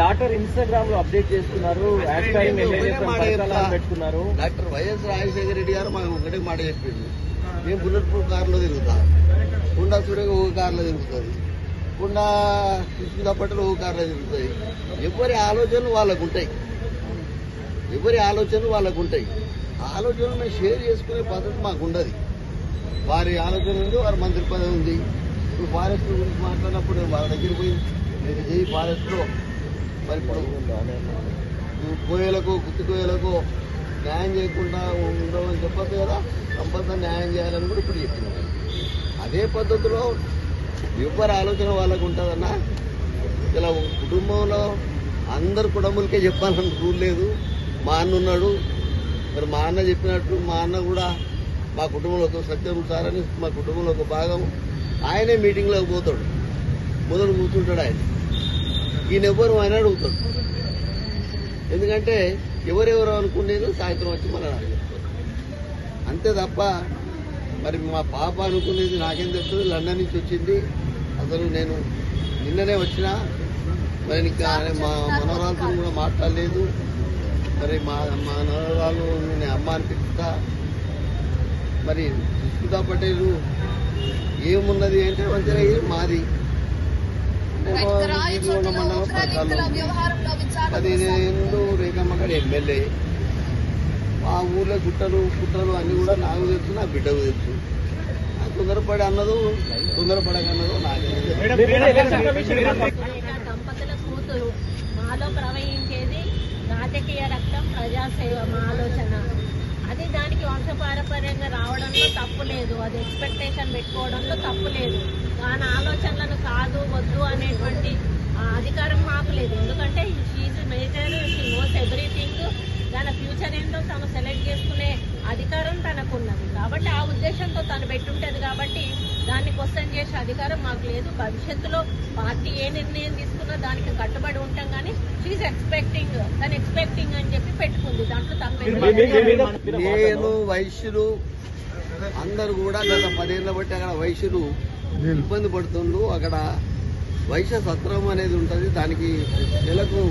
Doctor ఇన్స్టాగ్రామ్లో update చేస్తున్నారు. పెట్టుకున్నారు. డాక్టర్ వైఎస్ రాజశేఖర రెడ్డి గారు మాకు ఒకటే మాట చెప్పింది మేము బుల్లెట్ ప్రూఫ్ కారులో తిరుగుతాం. కుండా సూర్యగా ఒక కారులో తిరుగుతుంది. కుండా కృష్ణ పట్టలు ఒక కారులో తిరుగుతాయి. ఎవరి ఆలోచనలు వాళ్ళకు ఉంటాయి ఎవరి ఆలోచనలు వాళ్ళకు ఉంటాయి ఆలోచనలు మేము షేర్ చేసుకునే పద్ధతి మాకు ఉండదు వారి ఆలోచన ఉంది వారి మంత్రి పదవి ఉంది. ఇప్పుడు ఫారెస్ట్ గురించి మాట్లాడినప్పుడు వాళ్ళ దగ్గర పోయి మీరు చేయి ఫారెస్ట్లో మరి ఇప్పుడు కోయలకు గుత్తి కోయలకు న్యాయం చేయకుండా ఉండమని చెప్పదు కదా. కంపల్సరీ న్యాయం చేయాలని కూడా ఇప్పుడు చెప్తున్నాను అదే పద్ధతిలో ఎవరి ఆలోచన వాళ్ళకు ఉంటుందన్నా ఇలా కుటుంబంలో అందరు కుటుంబులకే చెప్పాలని రూల్ లేదు. మా అన్న ఉన్నాడు. మరి మా అన్న చెప్పినట్టు మా అన్న కూడా మా కుటుంబంలో ఒక సత్యం సార్ అని మా కుటుంబంలో ఒక భాగం ఆయనే మీటింగ్లోకి పోతాడు. మొదలు కూర్చుంటాడు ఆయన. ఈయన ఎవ్వరు ఆయన అడుగుతాడు. ఎందుకంటే ఎవరెవరు అనుకునేది సాయంత్రం వచ్చి మన చెప్తారు అంతే తప్ప మరి మా పాప అనుకునేది నాకేం తెలుస్తుంది? లండన్ నుంచి వచ్చింది. అసలు నేను నిన్ననే వచ్చిన. మరి ఇంకా మా మనవరాలతో కూడా మాట్లాడలేదు. మరి మా మా మనవరాలు నేను అమ్మ అనిపిస్తా. మరి సుస్మితా పటేలు ఏమున్నది అంటే మంచిగా మాది. వ్యవహారంలో విచారణ పదిహేను ఎమ్మెల్యే? మా ఊర్లో గుట్టలు గుట్టలు అన్ని కూడా నాకు తెలుసు నా బిడ్డకు తెలుసు. తొందరపడి అన్నదు తొందరపడక అన్నదో నాకే దంపతుల కూతురు మాలో ప్రవహించేది రాజకీయ రక్తం ప్రజాసేవ మా ఆలోచన. అది దానికి వంశపారపర్యంగా రావడంలో తప్పు లేదు. అది ఎక్స్పెక్టేషన్ పెట్టుకోవడంలో తప్పు లేదు. దాని ఆలోచనలను కాదు వద్దు అనేటువంటి ఆ, అధికారం మాకు లేదు ఎందుకంటే she's major she knows everything దాని ఫ్యూచర్ ఏంటో తను సెలెక్ట్ చేసుకునే అధికారం తనకున్నది. కాబట్టి ఆ ఉద్దేశంతో తను పెట్టుంటది కాబట్టి దాన్ని క్వశ్చన్ చేసే అధికారం మాకు లేదు. భవిష్యత్తులో పార్టీ ఏ నిర్ణయం తీసుకున్నా దానికి కట్టుబడి ఉంటాం కానీ షీఈ్ ఎక్స్పెక్టింగ్ తను ఎక్స్పెక్టింగ్ అని చెప్పి పెట్టుకుంది. దాంట్లో తప్పేం లేదు. నేను వైశ్యులు అందరు కూడా గత పదేళ్ళ బట్టి అక్కడ వైశ్యులు ఇబ్బంది పడుతుండ్రు. అక్కడ వైశ్య సత్రం అనేది ఉంటుంది. దానికి నెలకు